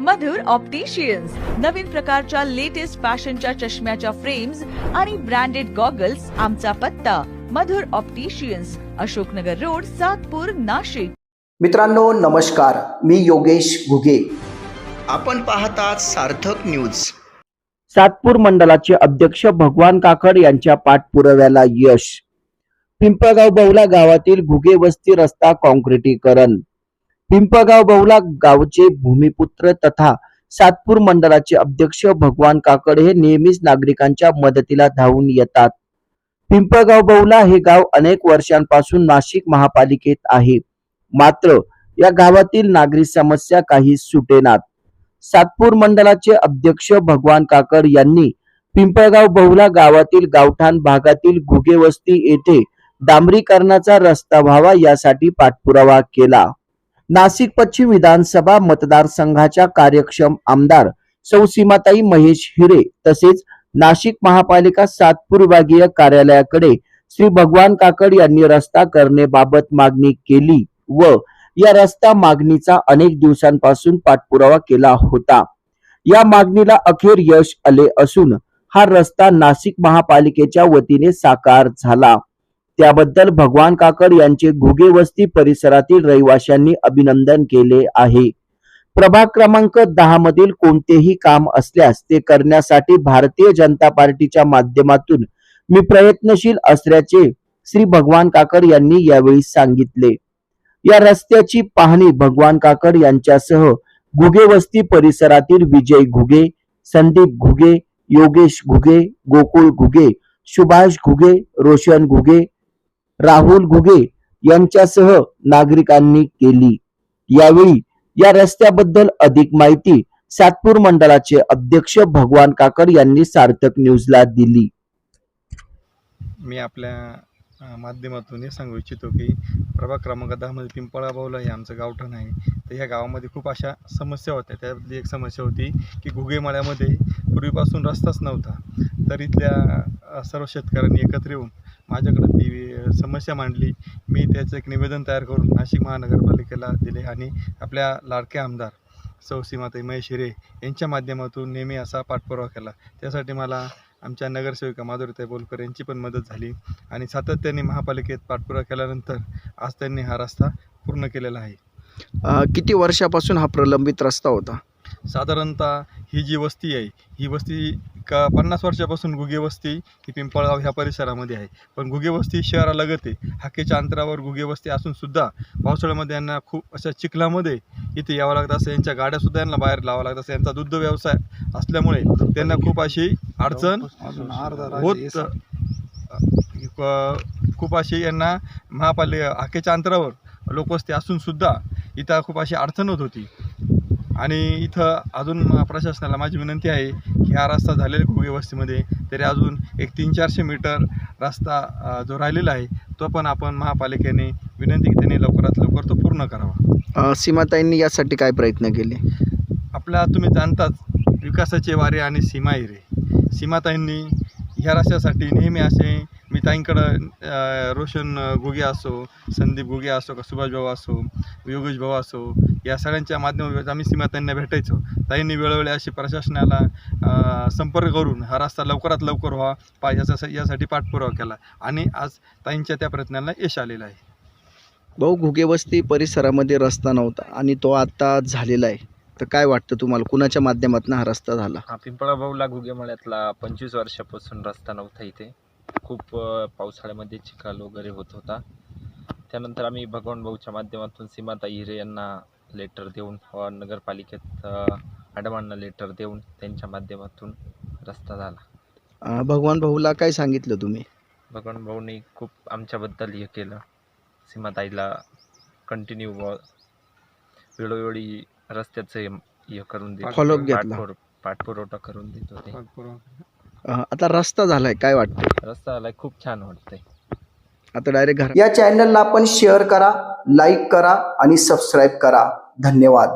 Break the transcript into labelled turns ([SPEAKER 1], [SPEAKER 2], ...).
[SPEAKER 1] मधुर opticians नवीन प्रकारच्या latest फॅशनच्या चष्म्याच्या फ्रेम्स आणि ब्रँडेड गॉगल्स आमचा पत्ता. Madhur opticians Ashoknagar road Satpur Nashik.
[SPEAKER 2] मित्रांनो नमस्कार. मी योगेश घुगे. आपण पाहतात सार्थक न्यूज सातपूर मंडलाचे अध्यक्ष भगवान काकड यांच्या पाठपुराव्याला यश. पिंपळगाव बहुला गावातील घुगे वस्ती रस्ता काँक्रिटीकरण पिंपळगाव बहुला गावचे भूमिपुत्र तथा सातपूर मंडळाचे अध्यक्ष भगवान काकड हे नेहमीच नागरिकांच्या मदतीला धावून येतात. पिंपळगाव बहुला हे गाव अनेक वर्षांपासून नाशिक महापालिकेत आहे. मात्र या गावातील नागरी समस्या काही सुटेनात सातपूर मंडळाचे अध्यक्ष भगवान काकड यांनी पिंपळगाव बहुला गावातील गावठाण भागातील घुगे वस्ती येथे डांबरीकरणाचा रस्ता व्हावा यासाठी पाठपुरावा केला. नाशिक पश्चिम विधानसभा मतदारसंघाच्या कार्यक्षम आमदार सौ सीमाताई महेश हिरे तसेच नाशिक महापालिका सातपूर विभागीय कार्यालयाकडे श्री भगवान काकड यांनी रस्ता करण्याबाबत मागणी केली व या रस्ता मागणीचा अनेक दिवसांपासून पाठपुरावा केला होता. या मागणीला अखेर यश आले असून हा रस्ता नाशिक महापालिकेच्या वतीने साकार झाला. त्याबद्दल भगवान काकड यांचे घुगे वस्ती परिसरातील रहिवाशांनी अभिनंदन केले आहे. प्रभाग क्रमांक दहा मधील कोणतेही काम असल्यास ते करण्यासाठी भारतीय जनता पार्टीच्या माध्यमातून मी प्रयत्नशील असल्याचे श्री भगवान काकड यांनी यावेळी सांगितले. या रस्त्याची पाहणी भगवान काकड यांच्यासह घुगे वस्ती परिसरातील विजय घुगे संदीप घुगे योगेश घुगे गोकुळ घुगे सुभाष घुगे रोशन घुगे राहुल घुगे यांच्यासह नागरिकांनी केली. यावेळी या रस्त्याबद्दल अधिक माहिती सातपूर मंडळाचे अध्यक्ष भगवान काकड यांनी सार्थक न्यूजला दिली.
[SPEAKER 3] मी आपल्या माध्यमातून हे सांगू इच्छितो की प्रभाग क्रमांक दहामध्ये पिंपळा बावला हे आमचं गावठण आहे. तर ह्या गावामध्ये खूप अशा समस्या होत्या. त्यातली एक समस्या होती की घुगेमाळ्यामध्ये पूर्वीपासून रस्ताच नव्हता. तर इथल्या सर्व शेतकऱ्यांनी एकत्र येऊन माझ्याकडे ती समस्या मांडली. मी त्याचं एक निवेदन तयार करून नाशिक महानगरपालिकेला दिले आणि आपल्या लाडके आमदार सौ सीमाताई महेश हिरे यांच्या माध्यमातून नेहमी असा पाठपुरावा केला. त्यासाठी मला आमच्या नगरसेविका माधुरीताई बोलकर यांची पण मदत झाली आणि सातत्याने महापालिकेत पाठपुरावा केल्यानंतर आज त्यांनी हा रस्ता पूर्ण केलेला आहे.
[SPEAKER 4] किती वर्षापासून हा प्रलंबित रस्ता होता?
[SPEAKER 3] साधारणतः ही जी वस्ती आहे ही वस्ती का पन्नास वर्षापासून घुगे वस्ती ही पिंपळगाव ह्या परिसरामध्ये आहे. पण घुगे वस्ती शहरालगत आहे हाकेच्या अंतरावर घुगे वस्ती असून सुद्धा पावसाळ्यामध्ये यांना खूप अशा चिखलामध्ये इथे यावं लागतं असं यांच्या गाड्यासुद्धा यांना बाहेर लावावं लागतं असं यांचा दुग्ध व्यवसाय असल्यामुळे त्यांना खूप अशी अडचण होत खूप अशी यांना महापालिका हाकेच्या अंतरावर लोकवस्ती असून सुद्धा इथं खूप अशी अडचण होत होती. आणि इथं अजून प्रशासनाला माझी विनंती आहे की हा रस्ता झालेला आहे घुगे वस्तीमध्ये तरी अजून एक तीन चारशे मीटर रस्ता जो राहिलेला आहे तो पण आपण महापालिकेने विनंती की त्यांनी लवकरात लवकर तो पूर्ण करावा.
[SPEAKER 4] सीमाताईंनी यासाठी काय प्रयत्न केले?
[SPEAKER 3] आपल्या तुम्ही जाणताच विकासाचे वारे आणि सीमा हिरे सीमाताईंनी ह्या रस्त्यासाठी नेहमी असे मी ताईंकडं रोशन घुगे असो संदीप घुगे असो का सुभाष भाऊ असो योगेश भाऊ असो या सगळ्यांच्या माध्यमातून आम्ही सीमाताईंना भेटायचो. ताईंनी वेळोवेळी अशी प्रशासनाला संपर्क करून हा रस्ता लवकरात लवकर व्हावा पा याचा यासाठी पाठपुरावा केला आणि आज ताईंच्या त्या प्रयत्नाला यश आलेलं आहे.
[SPEAKER 4] भाऊ घुगेवस्ती परिसरामध्ये रस्ता नव्हता आणि तो आता झालेला आहे. तर काय वाटतं तुम्हाला? कुणाच्या माध्यमातून हा रस्ता झाला?
[SPEAKER 5] हा पिंपळा भाऊला घुगेमळ्यातला पंचवीस वर्षापासून रस्ता नव्हता इथे. खूप पावसाळ्यामध्ये चिखल वगैरे होत होता. त्यानंतर आम्ही भगवान भाऊच्या माध्यमातून सीमाताई हिरे यांना लेटर देऊन नगरपालिकेत मॅडमांना लेटर देऊन त्यांच्या माध्यमातून रस्ता झाला.
[SPEAKER 4] भगवान भाऊला काय सांगितलं तुम्ही?
[SPEAKER 5] भगवान भाऊनी खूप आमच्याबद्दल हे केलं. सीमाताईला कंटिन्यू वेळोवेळी रस्त्याचं हे- करून देत पाठपुरवठा करून देत होते.
[SPEAKER 4] आता रस्ता झालाय काय वाटतं
[SPEAKER 5] रस्ता आलाय खूप छान वाटतंय.
[SPEAKER 4] आता डायरेक्ट घर
[SPEAKER 2] या चॅनलला आपण शेअर करा लाईक करा आणि सबस्क्राईब करा. धन्यवाद.